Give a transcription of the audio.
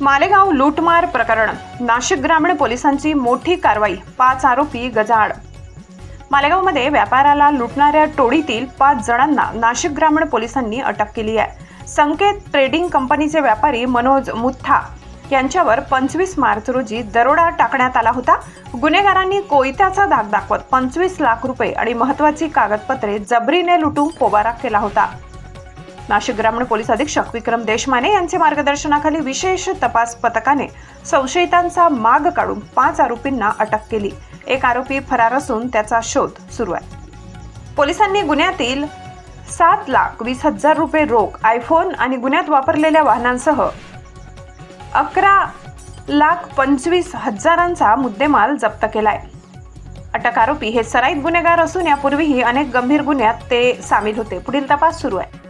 मालेगाव लूटमार प्रकरण. नाशिक ग्रामीण पोलिसांची मोठी कारवाई पाच आरोपी गजाआड. मालेगावमध्ये व्यापाराला लुटणाऱ्या टोळीतील पाच जणांना नाशिक ग्रामीण पोलिसांनी अटक केली आहे. संकेत ट्रेडिंग कंपनीचे व्यापारी मनोज मुथा यांच्यावर पंचवीस मार्च रोजी दरोडा टाकण्यात आला होता. गुन्हेगारांनी कोयत्याचा धाक दाखवत पंचवीस लाख रुपये आणि महत्वाची कागदपत्रे जबरीने लुटून पोबारा केला होता. नाशिक ग्रामीण पोलीस अधीक्षक विक्रम देशमाने यांचे मार्गदर्शनाखाली विशेष तपास पथकाने संशयितांचा माग काढून पाच आरोपींना अटक केली. एक आरोपी फरार असून त्याचा शोध सुरू आहे. पोलिसांनी गुन्ह्यातील सात लाख वीस हजार रुपये रोख आयफोन आणि गुन्ह्यात वापरलेल्या वाहनांसह अकरा लाख पंचवीस हजारांचा मुद्देमाल जप्त केलाय. अटक आरोपी हे सराईत गुन्हेगार असून यापूर्वीही अनेक गंभीर गुन्ह्यात ते सामील होते. पुढील तपास सुरू आहे.